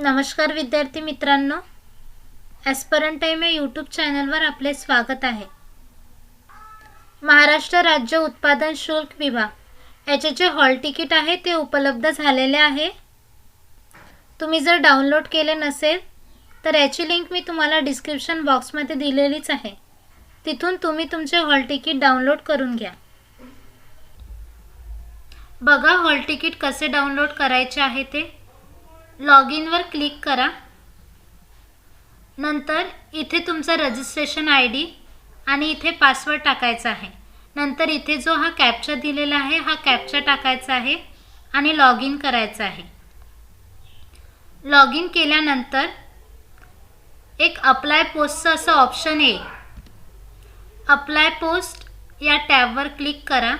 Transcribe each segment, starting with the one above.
नमस्कार विद्यार्थी मित्रांनो. ॲस्परंट टाईम या यूट्यूब चॅनलवर आपले स्वागत आहे. महाराष्ट्र राज्य उत्पादन शुल्क विभाग. याचे जे हॉल तिकीट आहे ते उपलब्ध झालेले आहे. तुम्ही जर डाउनलोड केले नसेल तर याची लिंक मी तुम्हाला डिस्क्रिप्शन बॉक्समध्ये दिलेलीच आहे. तिथून तुम्ही तुमचे हॉल तिकीट डाउनलोड करून घ्या. बघा हॉल तिकीट कसे डाउनलोड करायचे आहे ते. लॉग इनवर क्लिक करा. नंतर इथे तुमचा रजिस्ट्रेशन आय डी आणि इथे पासवर्ड टाकायचा आहे. नंतर इथे जो हा कॅप्चा दिलेला आहे हा कॅप्चा टाकायचा आहे आणि लॉग इन करायचं आहे. लॉग इन केल्यानंतर एक अप्लाय पोस्टचं असं ऑप्शन येईल. अप्लाय पोस्ट या टॅबवर क्लिक करा.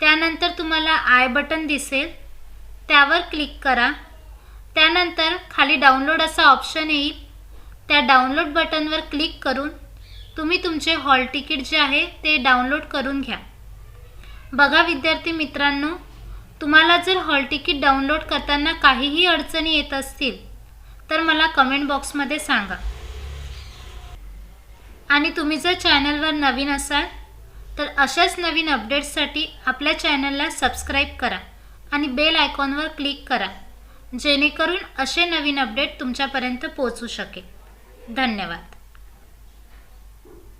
त्यानंतर तुम्हाला आय बटन दिसेल. त्यावर क्लिक करा. त्यानंतर खाली डाउनलोड असा ऑप्शन येईल. त्या डाउनलोड बटनवर क्लिक करून तुम्ही तुमचे हॉल तिकीट जे आहे ते डाउनलोड करून घ्या. बघा विद्यार्थी मित्रांनो तुम्हाला जर हॉल तिकीट डाउनलोड करताना काहीही अडचणी येत असतील तर मला कमेंट बॉक्समध्ये सांगा. आणि तुम्ही जर चॅनलवर नवीन असाल तर अशाच नवीन अपडेट्ससाठी आपल्या चॅनलला सबस्क्राईब करा आणि बेल आयकॉनवर क्लिक करा. जेणेकरून असे नवीन अपडेट तुमच्यापर्यंत पोहोचू शकेल. धन्यवाद.